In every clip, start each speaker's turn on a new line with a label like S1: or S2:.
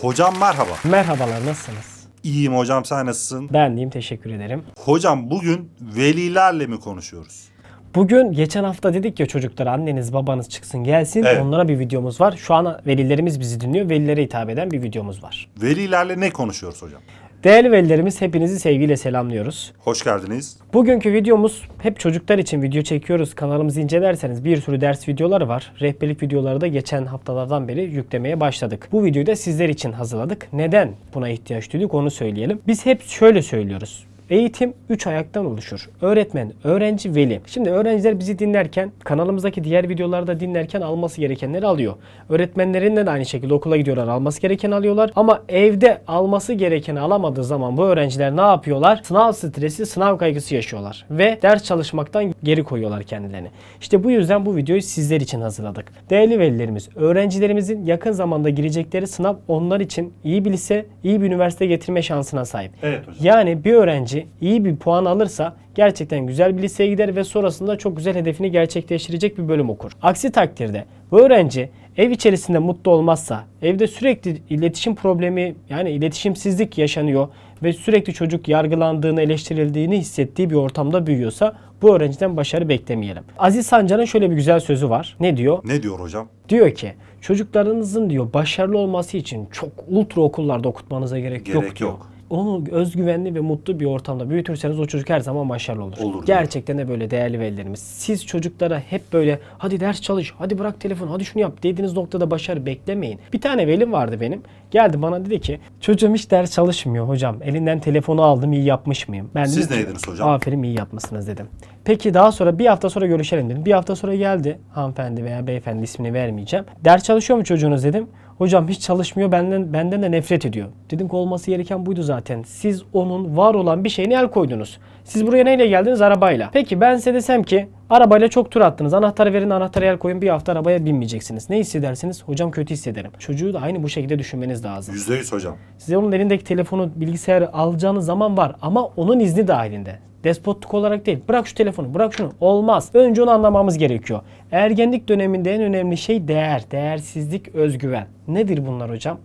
S1: Hocam merhaba.
S2: Merhabalar nasılsınız?
S1: İyiyim hocam sen nasılsın?
S2: Ben diyeyim teşekkür ederim.
S1: Hocam bugün velilerle mi konuşuyoruz?
S2: Bugün geçen hafta dedik ya çocuklara anneniz babanız çıksın gelsin
S1: Evet.
S2: onlara bir videomuz var. Şu an velilerimiz bizi dinliyor. Velilere hitap eden bir videomuz var.
S1: Velilerle ne konuşuyoruz hocam?
S2: Değerli velilerimiz hepinizi sevgiyle selamlıyoruz.
S1: Hoş geldiniz.
S2: Bugünkü videomuz hep çocuklar için video çekiyoruz. Kanalımızı incelerseniz bir sürü ders videoları var. Rehberlik videoları da geçen haftalardan beri yüklemeye başladık. Bu videoyu da sizler için hazırladık. Neden buna ihtiyaç duyduk onu söyleyelim. Biz hep şöyle söylüyoruz. Eğitim 3 ayaktan oluşur. Öğretmen, öğrenci, veli. Şimdi öğrenciler bizi dinlerken, kanalımızdaki diğer videolarda dinlerken alması gerekenleri alıyor. Öğretmenlerin de aynı şekilde okula gidiyorlar, alması gereken alıyorlar. Ama evde alması gerekeni alamadığı zaman bu öğrenciler ne yapıyorlar? Sınav stresi, sınav kaygısı yaşıyorlar. Ve ders çalışmaktan geri koyuyorlar kendilerini. İşte bu yüzden bu videoyu sizler için hazırladık. Değerli velilerimiz, öğrencilerimizin yakın zamanda girecekleri sınav onlar için iyi bir lise, iyi bir üniversite getirme şansına sahip.
S1: Evet hocam.
S2: Yani bir öğrenci iyi bir puan alırsa gerçekten güzel bir liseye gider ve sonrasında çok güzel hedefini gerçekleştirecek bir bölüm okur. Aksi takdirde bu öğrenci ev içerisinde mutlu olmazsa, evde sürekli iletişim problemi yani iletişimsizlik yaşanıyor ve sürekli çocuk yargılandığını, eleştirildiğini hissettiği bir ortamda büyüyorsa bu öğrenciden başarı beklemeyelim. Aziz Sancar'ın şöyle bir güzel sözü var. Ne diyor?
S1: Ne diyor hocam?
S2: Diyor ki çocuklarınızın diyor başarılı olması için çok ultra okullarda okutmanıza gerek,
S1: Gerek
S2: yok diyor.
S1: yok.
S2: Onu özgüvenli ve mutlu bir ortamda büyütürseniz o çocuk her zaman başarılı olur.
S1: Olur.
S2: Gerçekten de böyle değerli velilerimiz. Siz çocuklara hep böyle hadi ders çalış, hadi bırak telefonu, hadi şunu yap dediğiniz noktada başarı beklemeyin. Bir tane velim vardı benim. Geldi bana dedi ki çocuğum hiç ders çalışmıyor hocam. Elinden telefonu aldım iyi yapmış mıyım? Ben
S1: Siz
S2: dedim
S1: ne
S2: ki,
S1: dediniz hocam?
S2: Aferin iyi yapmışsınız dedim. Peki daha sonra bir hafta sonra görüşelim dedim. Bir hafta sonra geldi hanımefendi veya beyefendi ismini vermeyeceğim. Ders çalışıyor mu çocuğunuz dedim. Hocam hiç çalışmıyor benden benden de nefret ediyor. Dedim ki olması gereken buydu zaten. Siz onun var olan bir şeyine el koydunuz. Siz buraya neyle geldiniz? Arabayla. Peki ben size desem ki arabayla çok tur attınız. Anahtarı verin anahtarı el koyun bir hafta arabaya binmeyeceksiniz. Ne hissedersiniz? Hocam kötü hissederim. Çocuğu da aynı bu şekilde düşünmeniz lazım.
S1: Yüzde yüz hocam.
S2: Size onun elindeki telefonu, bilgisayarı alacağınız zaman var ama onun izni dahilinde. Despotluk olarak değil. Bırak şu telefonu, bırak şunu. Olmaz. Önce onu anlamamız gerekiyor. Ergenlik döneminde en önemli şey değer, değersizlik, özgüven. Nedir bunlar hocam?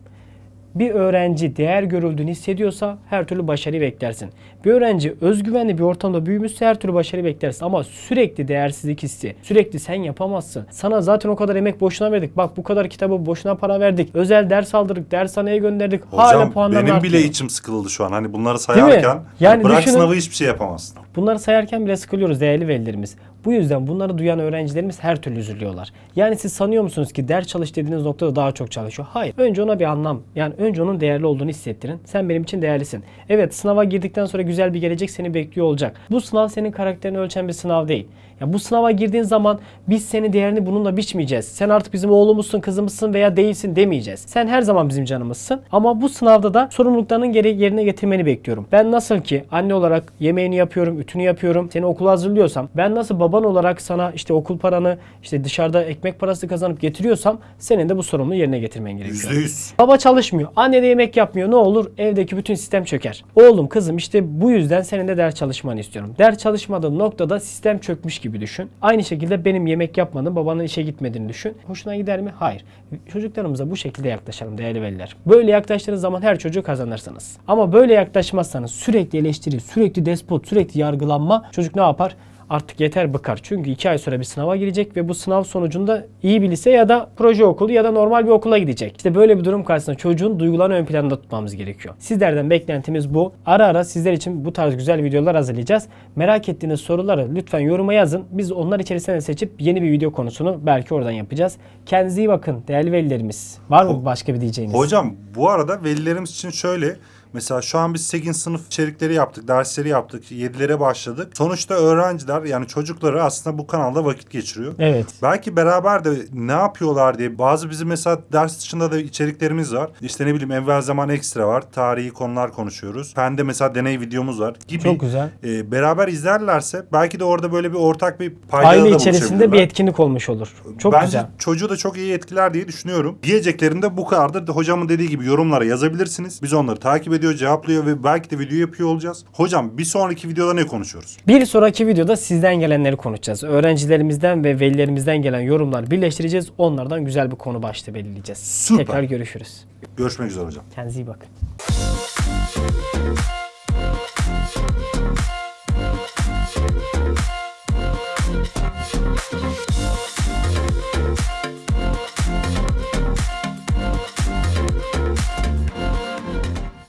S2: Bir öğrenci değer görüldüğünü hissediyorsa her türlü başarıyı beklersin. Bir öğrenci özgüvenli bir ortamda büyümüşse her türlü başarıyı beklersin. Ama sürekli değersizlik hissi, sürekli sen yapamazsın. Sana zaten o kadar emek boşuna verdik. Bak bu kadar kitabı boşuna para verdik. Özel ders aldırdık, dershaneye gönderdik. Hala
S1: Hocam
S2: puanlar
S1: benim bile içim sıkıldı şu an. Hani bunları sayarken
S2: Yani
S1: bırak
S2: düşünün-
S1: sınavı hiçbir şey yapamazsın.
S2: Bunları sayarken bile sıkılıyoruz değerli velilerimiz. Bu yüzden bunları duyan öğrencilerimiz her türlü üzülüyorlar. Yani siz sanıyor musunuz ki ders çalış dediğiniz noktada daha çok çalışıyor? Hayır. Önce ona bir anlam. Yani önce onun değerli olduğunu hissettirin. Sen benim için değerlisin. Evet sınava girdikten sonra güzel bir gelecek seni bekliyor olacak. Bu sınav senin karakterini ölçen bir sınav değil. Ya bu sınava girdiğin zaman biz senin değerini bununla biçmeyeceğiz. Sen artık bizim oğlumuzsun, kızımızsın veya değilsin demeyeceğiz. Sen her zaman bizim canımızsın. Ama bu sınavda da sorumluluklarının geri yerine getirmeni bekliyorum. Ben nasıl ki anne olarak yemeğini yapıyorum, ütünü yapıyorum, seni okula hazırlıyorsam, ben nasıl baban olarak sana işte okul paranı, işte dışarıda ekmek parası kazanıp getiriyorsam, senin de bu sorumluluğu yerine getirmen gerekiyor.
S1: Yüzde yüz.
S2: Baba çalışmıyor. Anne de yemek yapmıyor. Ne olur? Evdeki bütün sistem çöker. Oğlum kızım işte bu yüzden senin de ders çalışmanı istiyorum. Ders çalışmadığın noktada sistem çökmüş gibi düşün. Aynı şekilde benim yemek yapmadım, babanın işe gitmediğini düşün. Hoşuna gider mi? Hayır. Çocuklarımıza bu şekilde yaklaşalım değerli veliler. Böyle yaklaştığınız zaman her çocuğu kazanırsınız. Ama böyle yaklaşmazsanız sürekli eleştiri, sürekli despot, sürekli yargılanma çocuk ne yapar? Artık yeter bıkar. Çünkü iki ay sonra bir sınava girecek ve bu sınav sonucunda iyi bir lise ya da proje okulu ya da normal bir okula gidecek. İşte böyle bir durum karşısında çocuğun duygularını ön planda tutmamız gerekiyor. Sizlerden beklentimiz bu. Ara ara sizler için bu tarz güzel videolar hazırlayacağız. Merak ettiğiniz soruları lütfen yoruma yazın. Biz onlar içerisinden seçip yeni bir video konusunu belki oradan yapacağız. Kendinize iyi bakın değerli velilerimiz. Var mı başka bir diyeceğiniz?
S1: Hocam bu arada velilerimiz için şöyle Mesela şu an biz 8. sınıf içerikleri yaptık, dersleri yaptık, 7'lere başladık. Sonuçta öğrenciler yani çocukları aslında bu kanalda vakit geçiriyor.
S2: Evet.
S1: Belki beraber de ne yapıyorlar diye bazı bizim mesela ders dışında da içeriklerimiz var. İşte ne bileyim evvel zaman ekstra var. Tarihi konular konuşuyoruz. Pende mesela deney videomuz var gibi.
S2: Çok güzel.
S1: e, beraber izlerlerse belki de orada böyle bir ortak bir paydada
S2: Aile
S1: da
S2: içerisinde bir etkinlik olmuş olur. Çok
S1: Bence
S2: güzel.
S1: çocuğu da çok iyi etkiler diye düşünüyorum. Diyeceklerim de bu kadardır. Hocamın dediği gibi yorumlara yazabilirsiniz. Biz onları takip ediyoruz. Video cevaplıyor ve belki de video yapıyor olacağız. Hocam bir sonraki videoda ne konuşuyoruz?
S2: Bir sonraki videoda sizden gelenleri konuşacağız. Öğrencilerimizden ve velilerimizden gelen yorumlar birleştireceğiz. Onlardan güzel bir konu başlığı belirleyeceğiz.
S1: Süper.
S2: Tekrar görüşürüz.
S1: Görüşmek üzere hocam.
S2: Kendinize iyi bakın.